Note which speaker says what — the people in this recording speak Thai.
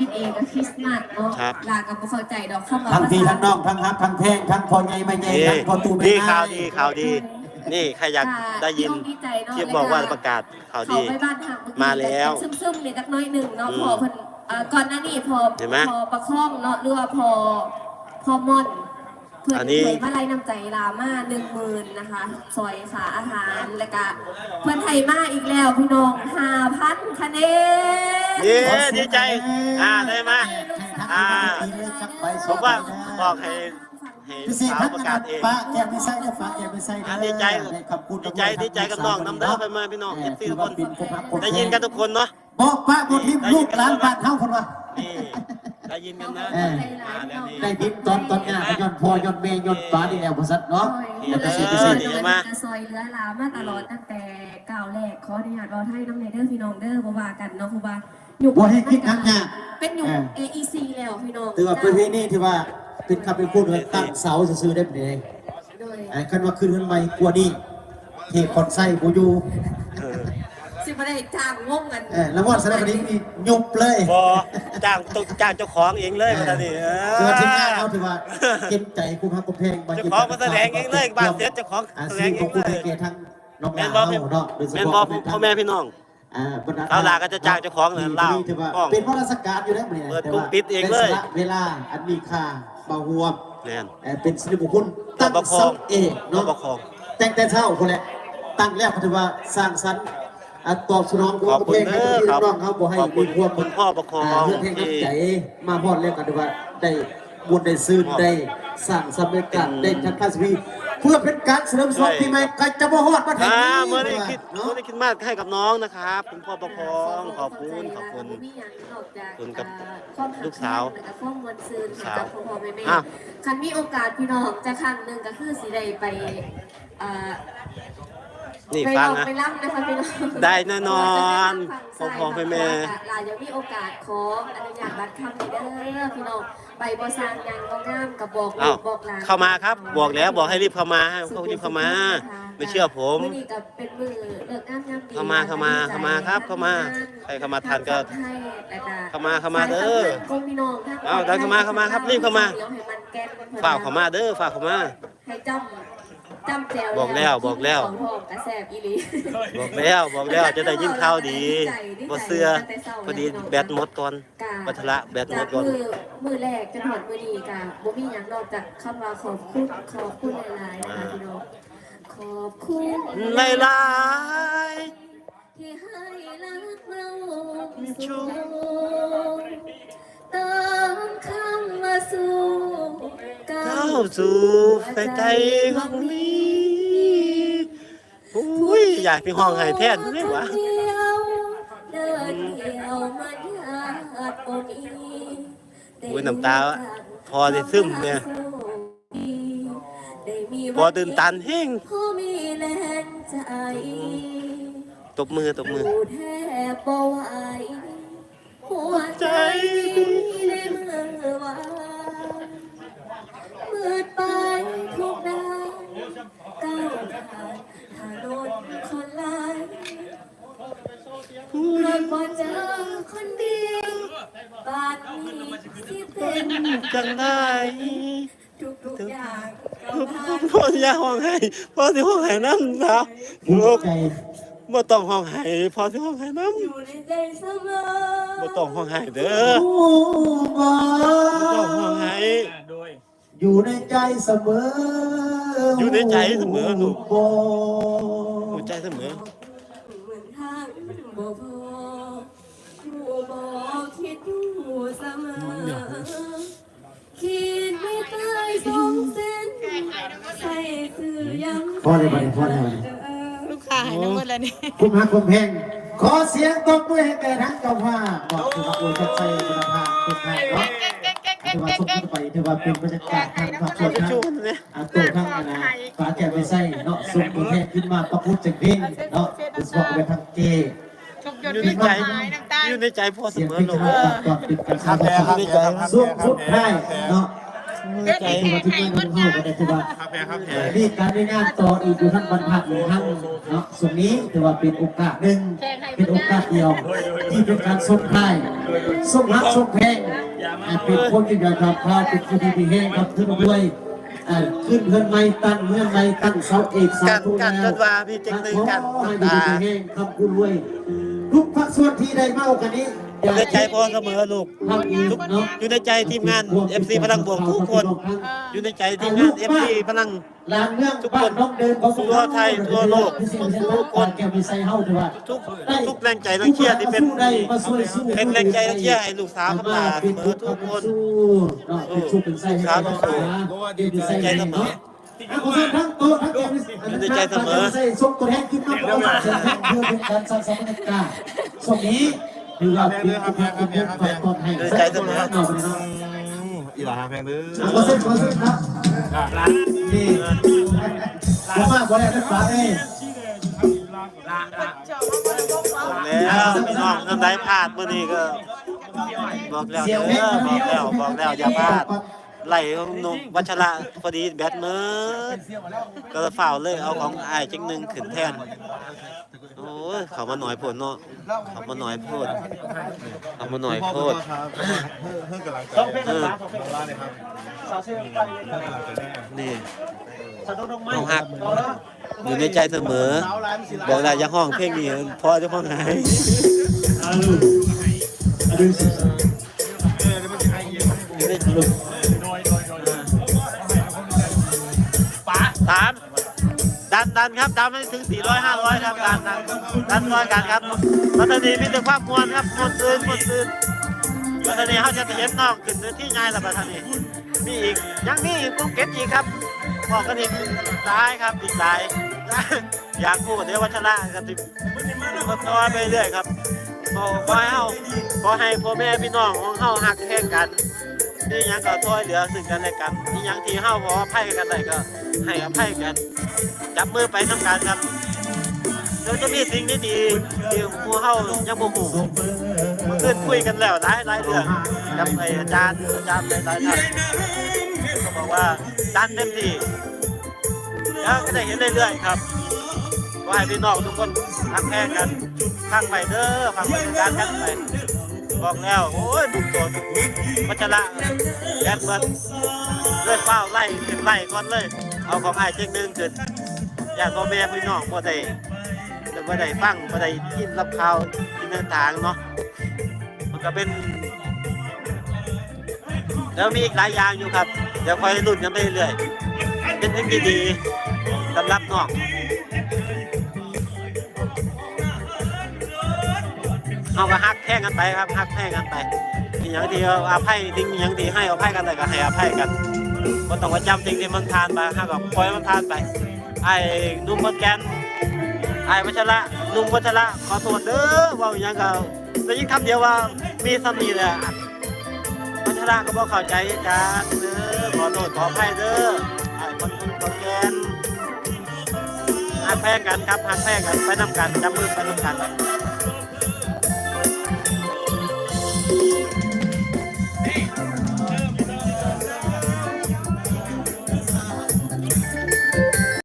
Speaker 1: กินเองกับคริสต์มาสเนาะ
Speaker 2: ครับ
Speaker 1: ลากับบ่เข้าใจดอกเข้ามา
Speaker 3: ทั้งพี่ทั้งน้องทั้งฮักทั้งแพงทั้งพ่อใหญ่แม่ใหญ่
Speaker 2: นี่
Speaker 3: ทั้งพ่อตู่แม่
Speaker 2: นี่
Speaker 3: น
Speaker 2: ข่าวดีข่าวดี นี่ใครอยากได้ยิน
Speaker 1: ดีใจเนาะ
Speaker 2: ที่บอกว่าประกาศข่าวดี
Speaker 1: เขาไปบ้านทางเอกี้
Speaker 2: มาแล้ว
Speaker 1: ซึมๆเนี่ยจักหน้อยหนึ่งเนาะ
Speaker 2: อืม
Speaker 1: พอเพิ่นเอ่อก่อนหน้านี้พอ
Speaker 2: เห็นไหม
Speaker 1: พอประคองเนาะหรือว่าพอพอม่อน เพื่อน
Speaker 2: อันนี้
Speaker 1: เคยมาไล่น้ำใจลามาหนึ่งหมื่นนะคะซอยขาอาหารแล้วก็เพื่อนไทยมาอีกแล้วพี่น้องห้าพันคะแนน
Speaker 2: เย้ดีใจ อ่าได้มาอ่าผมว่าบอกให้ให้
Speaker 3: พิเศษ
Speaker 2: สา
Speaker 3: ทั
Speaker 2: ว
Speaker 3: ก
Speaker 2: ประ
Speaker 3: นะค
Speaker 2: กา
Speaker 3: รั
Speaker 2: ศ
Speaker 3: บ
Speaker 2: เอง
Speaker 3: ป้าแก้มไม่ใส่นะป้าแก้มไม่ใส่
Speaker 2: อ่าดีใจ
Speaker 3: ขอบคุณ
Speaker 2: ดีใจดีใจกับน้องน้ำเด้อไปมาพี่น้อง
Speaker 3: เ FC
Speaker 2: ทุกคน
Speaker 3: ถือว่าเป็ผู้รับ
Speaker 2: ได้ยินกันทุกคนเนาะ
Speaker 3: บอกป้าบนทิพย์ลูกหลานบ้านเฮาคนว่า
Speaker 2: นี่ได้ ยินกันนะ
Speaker 3: เออ
Speaker 2: อ่า แล้วนี่
Speaker 3: ได้ดินตอนตอนงานย้อนพ่อย้อนแม่ย้อนป้านี่แหละบริษัทเนาะ
Speaker 2: เดี๋
Speaker 3: แล้
Speaker 2: ยวว
Speaker 3: ก็
Speaker 2: เอ
Speaker 3: เสีย
Speaker 2: อ
Speaker 3: พิเศษ
Speaker 2: ดี๋ยวมา
Speaker 1: จะซอยเรือลามาตลอดตั้งแต่ก้าวแรกขออนุญาตเราให้น้ำในเด้อพี่น้องเด้อบ่ว่ากันเนาะครูบาอยู่
Speaker 3: บ่ให้คิดนักยาก
Speaker 1: เป็นอยู่
Speaker 3: เออ
Speaker 1: AEC แล้วพี่น้อง
Speaker 3: ถือว่าประเพณีที่ว่าเป็นคำเป็นพูดเลยตั้งเสาซื่อๆได้เป็นเอง
Speaker 1: โดย
Speaker 3: ไอ้คันว่าขึ้นขึ้นใหม่กลัวนี่เทคอนไส้กูอยู่
Speaker 2: เออ
Speaker 1: สิบ่ได้จ้างงงกัน
Speaker 3: เออแล้วว่าสารคดีนี่ยุบเลย
Speaker 2: บอ จ้างต้องจ้างเจ้าของเองเลยมาตอนนี้เอ
Speaker 3: ถือว่าทีมงาน
Speaker 2: อ
Speaker 3: เขาถือว่าเก็บใจกูครับกูเพลง
Speaker 2: เจ้าของมาแสดงเองเลยบ้านเสร็จเจ้าของ
Speaker 3: อา
Speaker 2: แสด
Speaker 3: ชี
Speaker 2: ง
Speaker 3: พ
Speaker 2: เอ
Speaker 3: ของ
Speaker 2: ง
Speaker 3: กู
Speaker 2: เล
Speaker 3: ให้
Speaker 2: ย
Speaker 3: เกียรติทั้งน้อง
Speaker 2: แม่น
Speaker 3: ห
Speaker 2: บอ
Speaker 3: ลาน
Speaker 2: ก
Speaker 3: เนาะโดยเฉ
Speaker 2: แม่น
Speaker 3: พาะ
Speaker 2: บอกพ่อแม่พี่น้อง
Speaker 3: อ่าบรรดา
Speaker 2: เอาล่ะก็จะจ้างเจ้าของเนี่ยเล่า
Speaker 3: ถือว่า
Speaker 2: ห้อง
Speaker 3: เป็นวราชการอยู่แล้วเนี่ย
Speaker 2: เปิดกลุ่มปิดเองเลย
Speaker 3: ป็นสะเวลาอันมีค่าเบาหัว
Speaker 2: แม่น
Speaker 3: เอ่อเป็นสิริมงคลตั้ง
Speaker 2: ประคอ
Speaker 3: เสางเอกเนาะ
Speaker 2: ประคอง
Speaker 3: แต่งแต่เช้าคนแหละตั้งแล้วก็ถือว่าสร้างสรรค์ อะตอบสนอง
Speaker 2: ขอบคุณ
Speaker 3: เพลงให้
Speaker 2: เด้อ
Speaker 3: พี่
Speaker 2: ครับ
Speaker 3: น้องเขาบ่ให้
Speaker 2: ขอบคุ
Speaker 3: มี
Speaker 2: ณ
Speaker 3: ความ
Speaker 2: คุณพ่อประคองา
Speaker 3: เพื่อเพลง
Speaker 2: ที่
Speaker 3: น้ำใจมาพอดแล้วก็ถือว่าได้บุญได้ซื่น
Speaker 2: มอบ
Speaker 3: ได้สร้างสำเร็จกัน
Speaker 2: เป็น
Speaker 3: ได้ทันทัศนีเพื่อเป็นการเสริมสร้าง
Speaker 2: ใช่
Speaker 3: ปีใหม่ใครจะบ่ฮอดมาถึง
Speaker 2: อ่า
Speaker 3: นี้
Speaker 2: เมื่อได้คิด
Speaker 3: เนาะ
Speaker 2: เมื่อได้คิดมากให้กับน้องนะครับคุณพ่อประคองขอบคุณขอบคุณ
Speaker 1: บ่มีหยังนอกจาก
Speaker 2: คุณกับ
Speaker 1: อ่าความหั
Speaker 2: ลูกสาว
Speaker 1: แล้วก็ความมวลซื่น
Speaker 2: ลูกสาว
Speaker 1: กับพ่อพ่อแม่แม่
Speaker 2: อะ
Speaker 1: คันมีโอกาสพี่น้องจะครั้งหนึงก็คือสิได้ไปอ่า
Speaker 2: นี่
Speaker 1: ไป
Speaker 2: ฟัง
Speaker 1: ลอง
Speaker 2: นะ
Speaker 1: ไปรับนะคะพี่น้อง
Speaker 2: ได้แน่นอนพ่อ
Speaker 1: ข
Speaker 2: พ่อแม่แม่
Speaker 1: ลายังมีโอกาสขออนุญาตบัตรคำนี้เด้อพี่น้องไปบ่สร้างหยังบ่งามกับบอกลู
Speaker 2: เอ้าก
Speaker 1: บอกหลาน
Speaker 2: เข้ามาครับ บอกแล้วบอกให้รีบเข้ามาให้เขารีบเข้ามา ไม่เชื่อผม
Speaker 1: มื้อนี้ก็เป็นมือเลิกงามยามดี
Speaker 2: เข้ามาเข้ามาเข้ามาครับเข้ามาใครเข้ามาทันก็
Speaker 1: ทงฝั่งไทยแล้วก็
Speaker 2: เข้ามาเข้ามาเด้อ
Speaker 1: สยสัมพันธ์กรมพี่น้องทง
Speaker 2: เอาเดินเข้ามาเข้ามาครับรีบเข้ามา
Speaker 1: ดี๋ยวให้มันแก้นพิ่น
Speaker 2: ฝากเขามาเด้อฝากเขามา
Speaker 1: ให้จำ จำแจว
Speaker 2: บอกแล้วบอกแล้ว
Speaker 1: ของทองกระแสบอีหลี
Speaker 2: บอกแล้วบอกแล้วจะได้ยินข่าวดีบ่เสื้อพอดีแบตหมดก่อน
Speaker 1: กา
Speaker 2: ปัทละแบตหม
Speaker 1: จา
Speaker 2: ด
Speaker 1: ก
Speaker 2: ก่อน
Speaker 1: มือมือแรกจนหอดมือนี้กะบ่มีหยังนอกจากคำว่าขอบคุณขอบคุณหลายๆนะคะพี่น้องขอบคุณ
Speaker 2: หลายหลาย
Speaker 1: ที่ให้รักเราสู่เติมคำว่าสู่ก้า
Speaker 2: เข้าว อุ้ยอยากที่ห้องไห้แทนเลยวะ
Speaker 1: เดียวเดินเดียวมันยากบ่มี
Speaker 2: อุ้ยน้ำตาพอได้ซึมเนี่ยพอตื่นตันแห้ง
Speaker 1: พอมีแรง
Speaker 2: ตบมือตบมือ
Speaker 1: หัวใจ เป็น
Speaker 2: จังได้
Speaker 1: ทุกๆอย่างก็ผ่าน
Speaker 2: พ่อที่อยากห้องไห้พ่อที่ห้องไห้น้ำนะ
Speaker 3: ภู
Speaker 2: ลู
Speaker 3: มิ
Speaker 2: ก
Speaker 3: ใจ
Speaker 2: บ่ต้องห้องไห้พ่อที่ห้องไห้น้
Speaker 1: อยู่ในใจเสมอำ
Speaker 2: บ่ต้องห้องไห้เด้อ
Speaker 3: ผู้บ่
Speaker 2: บ่ต้องห้องไห้
Speaker 3: อยู่ในใจเสมอ
Speaker 2: อ
Speaker 3: อยู่
Speaker 2: ในใจเสมอลูก
Speaker 3: บ่
Speaker 2: หัวใจเสมอ
Speaker 1: เหมือนทางบ่พอ เสมอ คิดไม่ตายสองเส้นใส่คือยัง
Speaker 3: พอได้บ่ได้พอได้บ่ได้
Speaker 4: ลูกค้าหายน้ำมืดแล้วนี่
Speaker 3: คุณหาคุณเพลงขอเสียงตบมือให้แก่ทั้งเจ้าภาพบอกถือว่าโอ้ชัดใจคุณภาพทุกท่านเนาะถือว่าสมบูรณ์ไปถือว่าเป็นบรรยากาศทางความสดทั้งอาตัวทั้งอนาฝาแก้วไม่ใส่เนาะส่งตัวแทนขึ้นมาประพุทธจากเพลงเนาะโดยเฉพาะไปทางเกย์
Speaker 4: ทุกหยด
Speaker 2: อยู่
Speaker 4: มี
Speaker 2: ในใจ
Speaker 4: หายน้ำตา
Speaker 2: อยู่ในใจพ่อเส
Speaker 3: เสียง
Speaker 2: ม
Speaker 3: เพ
Speaker 2: อ
Speaker 3: ลง
Speaker 2: ลูก
Speaker 3: ทางตัดก่อนปิดการสร้างความในใจส่วนสุดท้ายเนาะ
Speaker 2: ใจ
Speaker 3: ที่ว่าที่นี่มันเข้ากันได้ถือว่า
Speaker 5: ครับแพ้ครับแพ้
Speaker 3: มีการได้งานต่ออีกอยู่ทั้งบรรพัดอยู่ทั้งเนาะส่วนนี้ถือว่าเป็นโอกาสหนึ่งเป็นโอกาสเดียวที่เป็นการส่งท้ายส่งรักส่งแพงอ่าเป็นคนที่อยากทำข้าวเป็นคนที่มีแห้งครับขึ้นด้วยอ่าขึ้นเงินไม่ตั้งเงื่อนไม่ตั้งเสาเอกเสา
Speaker 2: กัน
Speaker 3: โท
Speaker 2: กัน
Speaker 3: แล้
Speaker 2: จ
Speaker 3: วน
Speaker 2: ว่าพี่เจ๊งตึงกัน
Speaker 3: ขอให้
Speaker 2: ตา
Speaker 3: ดีๆแห้งคำคุณรวยทุกภาค ส่วนที่ได้เมากันนี้
Speaker 2: อยู่ในใจพ่อเสมอลูก
Speaker 3: ทำอีกเนาะ
Speaker 2: อยู่ในใจทีมงาน FC พลังบวกทุกคน อยู่ในใจทีมงาน FC พลัง
Speaker 3: ลานเรื่องบ้านน้องเดินของ
Speaker 2: ทั่วไทยทั่วโลก
Speaker 3: ทุกคน แกไม่ใส่เฮาถือว่า
Speaker 2: ทุกทุกแรงใจแรงเชียร์ที่เป็นเป็นแรงใจแรงเชียร์ให้ลูกสาวคำลาเสมอทุกคน
Speaker 3: เนาะเป็นสู้เป็นไส้ให้กันนะเป็นไส้ให้เนาะทั้งโต๊ะทั้งแกมีใจเส่ส่งตัวแทนขึ้นมาเพื่อเป็นการสร้างสรรค์การ ส่งนี้คือเราเป็นผู้แทนผู้แทนคนให้เนาะ
Speaker 5: อีหลาแพงเด้อ
Speaker 3: ขอเส้นขอเส้นครับนี่ผมว่าบริษัทฟ้าเอ้
Speaker 2: แล้วพี่น้องน้ำได้พลาดมื่อนี้ก็บอกแล้วเด้อบอกแล้วบอกแล้วอย่าพลาด ไหลของหนุ่มวัชระพอดีแบตเมิดก็ฝ่าวเลยเอาของอ้ายจังหนึงขึ้นแทน โอ้ยเขามาหน่อยโพดเนาะเขามาหน่อยโพดเขามาหน่อยโพด
Speaker 5: ครับเพื่อเพื่อกำลังใจ
Speaker 2: เออ
Speaker 5: ร้านเลยครับเพื่อกำลังใจแน่
Speaker 2: นี่เอาหักอยู่ในใจเสมอบอกแล้วอย่าห้องเพลงนี้เพราะจะห้องหาย
Speaker 3: อาลูอาลูสิ
Speaker 2: ส ดันครับดันไปถึง 400 500 ครับดันดันดันร้อยกันครับปัตตานีมีแต่ความมวลครับมวลซื่นมวลซื่นปัตตานีเขาจะเห็นน้องขึ้นเนื้อที่ง่ายละปัตตานีมีอีกยังมีอีกภูเก็ตอีกครับบอกกันอีกซ้ายครับอีกซ้ายอยากพูดเดี๋ยววัชระกันติมาต่อไปเรื่อยครับขอขอให้เฮาขอให้พ่อแม่พี่น้องของเฮาหักแข่งกันนี่ยังก็ช่วยเหลือซึ่งกันและกันนี่ยังที่เฮาบ่อภัยกันได้ก็ให้อภัยกัน จับมือไปทำการครับเดี๋ยวจะมีสิ่งดีๆที่หมู่เฮายังบ่ฮู้เมื่อคืนคุยกันแล้วหลายหลายเรื่องกับไอ้อาจารย์อาจารย์หลายๆท่านก็บอกว่าดันเต็มที่แล้วก็ได้เห็นเรื่อยๆครับก็ให้พี่น้องทุกคนรักแพ้กันฟังไปเด้อฟังไปด้วยกันกันไปบอกแล้วโอ้ยบุกโดนวัชระแกนเบิร์ดเลยเฝ้าไล่ขึ้นไล่ก่อนเลย เอาของไอ้เจ๊งหนึ่งขึ้น อยากพ่อแม่พี่น้องบ่ได้บ่ได้ฟังบ่ได้ยินรับข่าวกินต่างๆเนาะมันก็เป็น แล้วมีอีกหลายอย่างอยู่ครับ เดี๋ยวคอยลุ้นกันไปเรื่อยๆเป็นสิ่งดีๆสำหรับน้องเอาก็ฮักแท่งกันไปครับฮักแท่งกันไปมีอย่างที่อภัยทิ้งอย่างที่ให้อภัยกันแต่ก็ให้อภัยกันก็ต้องว่าจำสิ่งที่มันผ่านมาฮักก็ปล่อยมันผ่านไป ไอ้นุ่มบนแกนไอ้วัชระนุ่มวัชระขอโทษเด้อว่าอย่างเก็แต่ยิ่งคำเดียวว่ามีสมีเลยพัชระก็บอกเข้าใจกันเด้อขอโทษขออภัยเด้อไอ้คนนุ่มบนแกนฮักแพงกันครับฮักแพงกันไปนำกันจับมือไปนำกัน